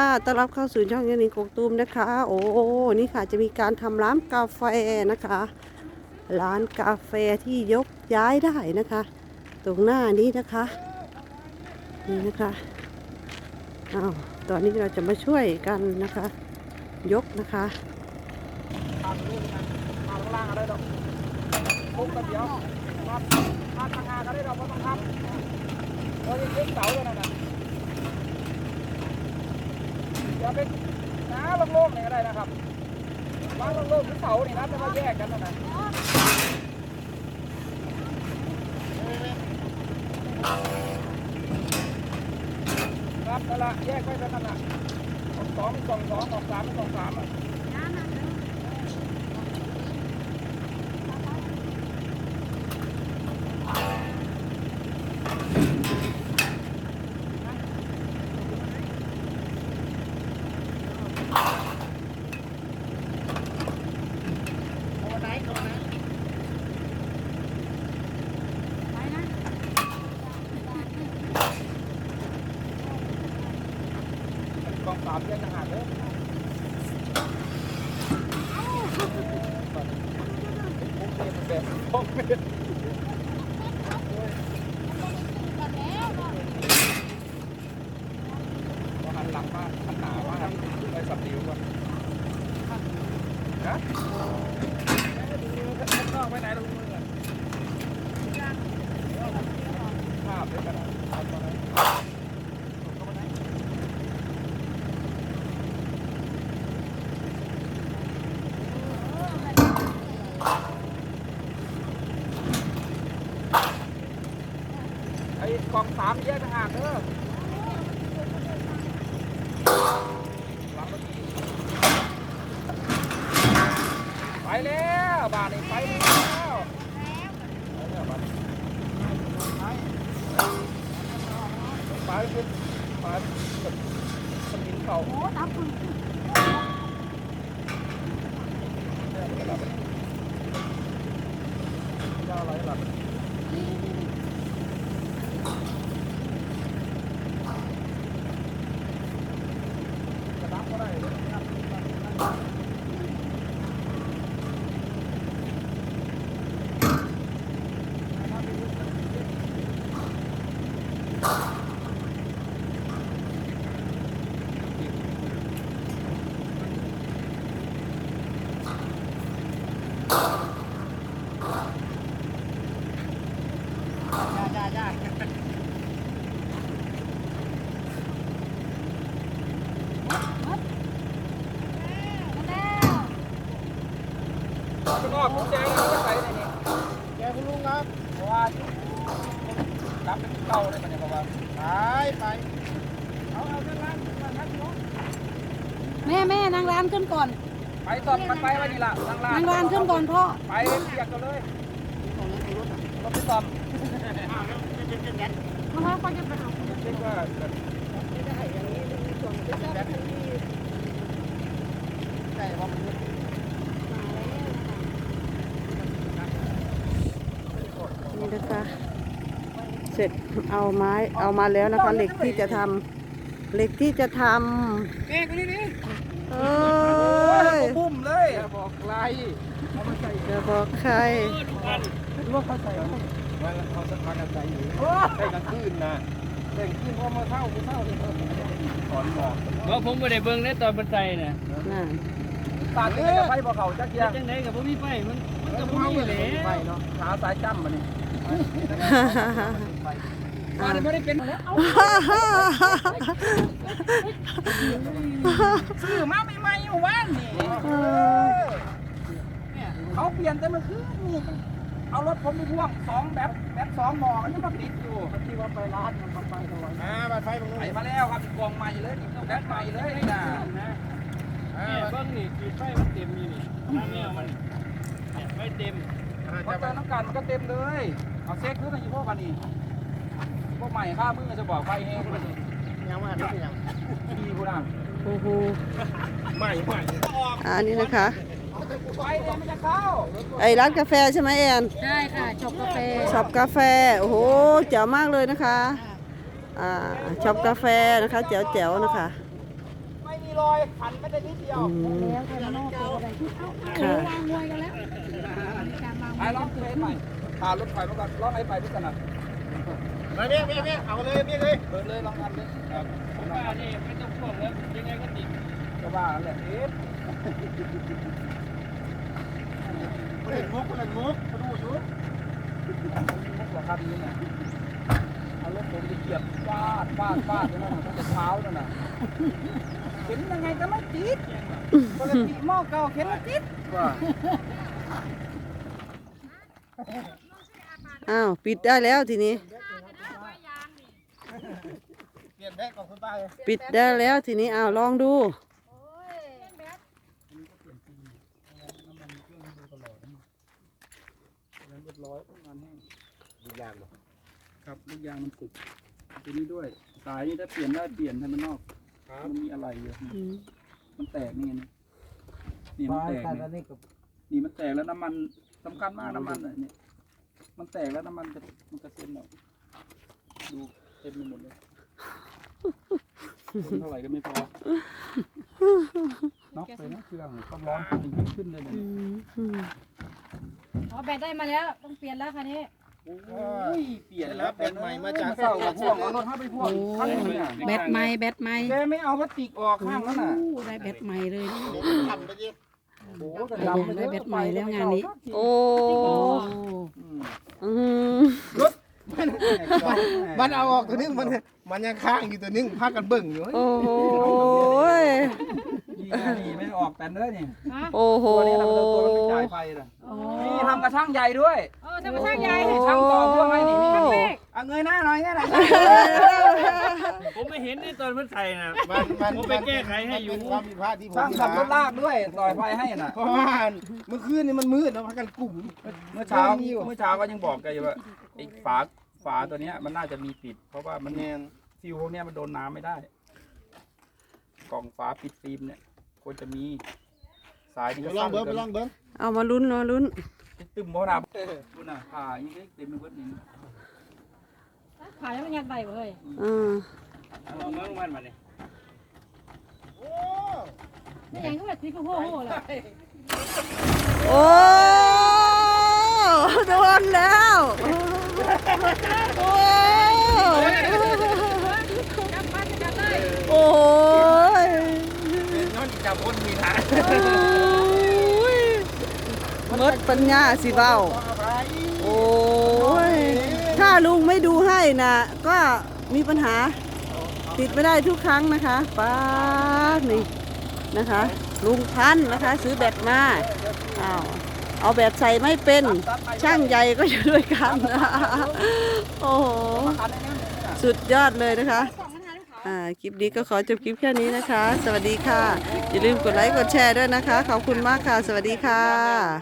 ค่ะต้อนรับเข้าสู่ช่องยันนิงกกตูมนะคะ โอ้นี่ค่ะจะมีการทำร้านกาแฟนะคะ ร้านกาแฟที่ยกย้ายได้นะคะ ตรงหน้านี้นะคะ นี่นะคะอ้าวตอนนี้เราจะมาช่วยกันนะคะ ยกนะคะทางลูกนะทางล่างก็ได้ดอกปุ๊บกันเดียวครับทาทางานก็ได้ดอกก็ต้องทำเราจะเล็กเสาเลยนะ จะเป็นน้าโล่งๆเนี่ยก็ได้นะครับวางโล่งๆหรือเสานี่นะแต่ว่าแยกกันนะนครับนั่นละแยกไว้กันนั่นละสองสองสองสองสามสองสามอะ กองสามแยกทหารเลย แบบพกเม็ดหันหลังมาหันหนามากไปสับนิ้วก่อนนะนอกไปไหนลงมือภาพด้วยกันภาพมาไหน กล่องสามแยกต่างหากเด้อหลังเมื่อกี้ไปแล้วบาทนี้ไปแล้วไปแล้นไปขึ้นไปสมินเขาเนี่ยมันก็หลับยาวอะไรหลับ จะนับก็ได้เลยนะครับ ข้างนอกกุญแจเราก็ใส่ในนี้แกคุณลุงครับเพราะว่ารับเป็นเก่าเลยมันเนี่ยเพราะว่าไปไปเอาเอาเรื่องร้านมาครับพี่น้องแม่แม่นางร้านขึ้นก่อน ไปตอบมันไปไว้นี่ล่ะทางร้านนางร้านขึ้นก่อนพ่อไปเสียกกันเลยรถไปตอม เพราะว่าเขาจะไปเอาเรียกว่าใช่ว่ามันนี่นะคะ เสร็จเอาไม้เอามาแล้วนะคะเหล็กที่จะทำเหล็กที่จะทแม่คนนี้นี่ำเอ้ยบุ้มเลยบอกไรเอามาใส่จะบอกใครว่าเขาใส่ ว่าเขาสักพักกันใส่อยู่ใส่กลางคืนนะแต่งคืนพอมาเท่ามาเท่านี่เขาถอนหมอกว่าผมไม่ได้เบิ่งในตอนบันไดน่ะน่ะตาดนี่จะไฟบ่เขาจักเกียจังไดกับผมมีไฟมันมันก็บ่มีแหละไฟเนาะขาสายจ้ำมานี่มาไม่ได้เป็นแล้วเอาซื้อมาใหม่ๆอยู่บ้านนี่เขาเปลี่ยนแต่เมื่อคืนนี่ เอารถผมไปพ่วงสองแบบแบบสองหมอมันยังมาติดอยู่ที่ว่าไปร้านมันไปตัวอ่าบัตรไฟตรงนู้นไปมาแล้วครับกองใหม่เลยแบบใหม่เลยนี่นะนะเนี่ยเบิ่งนี่คือไฟมันเต็มอยู่นี่อันเนี้ยมันเนี่ยไฟเต็มพอเจอน้ำกันมันก็เต็มเลยเอาเซ็กขึ้นในยี่ห้อกันนี่พวกใหม่ค่ามือจะบอกไฟแห้งมันยังว่าได้ยังดีกูนะโอ้โหใหม่ใหม่อันนี้นะคะ ไฟเนี่ยมันจะเข้าไอ้ร้านกาแฟใช่ไหมแอนใช่ค่ะช็อปกาแฟช็อปกาแฟโอ้โหแจ๋วมากเลยนะคะอ่าช็อปกาแฟนะคะแจ๋วๆนะคะมีรอยขันไม่ได้นิดเดียวอืมแล้วใครมานอกตัวอะไรเอ้าค่ะวางมวยกันแล้วมีการวางมไปวยลองเพลงใหม่พารถไฟมาก่อนลองไอ้ไปด้วยกันนะมาเบี้ยเบี้ยเบี้ยเอาเลยเบี้ยเลยเปิดเลยลองทำเลยครับผมว่านี่ไม่ต้องพ่วงแล้วยังไงก็ติดก็ว่าแหละเอ๊ะคน เห็นมุกคนเห็นมุกมาดูอยู่มุกเหรอครับนี่เนี่ยเอารถผมไปเหยียบฟาดฟาดฟาดไปนั่นน่ะตั้งแต่เช้านั่นน่ะเข็นยังไงก็ไม่ติดปกติหม้อเก่าเข็นไม่ติดว่าอ้าวปิดได้แล้วทีนี้ เปลี่ยนแบ็คของคุณป้าเลยปิดได้แล้วทีนี้อ้าวลองดู รียบร้อยงานแห้งลูกยางครับลูกยางมันติดตัวนี้ด้วย สายนี่ถ้าเปลี่ยนได้เปลี่ยนให้มันนอกมันมีอะไรเยอะมันแตกนี่นะนี่มันแตกเนี่ยนี่มันแตกแล้วน้ำมันสำคัญมากน้ำมันเนี่ยมันแตกแล้วน้ำมันจะมันกระเซ็นออกดูเต็มไปหมดเลยคนเท่าไหร่ก็ไม่พอน็อกเลยนะเครื่องความร้อนขึ้นขึ้นเลยเนี่ย อ๋อแบตได้มาแล้วต้องเปลี่ยนแล้วคันนี้โอ้ยเปลี่ยนแล้วเปลี่ยนใหม่มาจากเศร้ากับพ่วงเอารถให้ไปพ่วงข้างนึงอะแบตใหม่แบตใหม่แกไม่เอาพลาสติกออกข้างนั้นน่ะโอ้ได้แบตใหม่เลยนะทำไปดิโอ้โหแต่ได้ดำปได้แบตใหม่แล้วงานนี้ โอ้โอ้อืมอืมมันเอาออกตัวนึงมันมันยังค้างอยู่ตัวนึงพากันเบิ่งอยู่โอ้โหยนี่ไงนี่ไม่ ออกแต่เนื้อนี่ฮะโอ้โหตัวนี้นะมันตัวมันไม่จ่ายไฟน่ะโอ้นี่ทำกระช่างใหญ่ด้วยเออธรรมชาติใหญ่นี่ช่างต่อพ่วงให้นี่นี่ครั้งแรกเอาเงยหน้าหน่อยเงี้ยนะผมไม่เห็นนี่ตอนมันใส่นะ มันมันผมไปแก้ไขให้อยู่ มันเป็นความผิดพลาดที่ผมช่างขับรถลากด้วยต่อยไฟให้น่ะ เพราะว่าเมื่อคืนนี่มันมืดนะพักกันกลุ่ม เมื่อเช้าเมื่อเช้าก็ยังบอกแกอยู่ว่าไอ้ฝาฝาตัวเนี้ยมันน่าจะมีปิด เพราะว่ามันแมนฟิวพวกเนี้ยมันโดนน้ำไม่ได้ กล่องฝาปิดฟิล์มเนี่ย ควรจะมีสายนี่ไปก็ลองสั้นเบิ้งไปเกินลองเบิ้งเอามาลุ้นมาลุ้นตึมเพราะน้ำดูน่ะผ่ายังเต็มไปหมดนี่ขายแล้วมันยัดใบเว้ยอ่าเอาเมื่อวันมาเนี่ยนี่ยังก็แบบที่เขาโห่โห่เลยโอ้โดนแล้วโอ้โอ้ยนอน จับคนมีทางมดปัญญาสิเบ้า โอ้ย ถ้าลุงไม่ดูให้นะก็มีปัญหาติดไม่ได้ทุกครั้งนะคะป้าดนี่นะคะ ลุงพันธุ์นะคะ ซื้อแบตมาอ้าวเอาแบตใส่ไม่เป็นช่างใหญ่ก็อยู่ด้วยกันนะโอ้โหสุดยอดเลยนะคะ อ่าคลิปนี้ก็ขอจบคลิปแค่นี้นะคะ สวัสดีค่ะ อย่าลืมกดไลค์กดแชร์ด้วยนะคะ ขอบคุณมากค่ะ สวัสดีค่ะ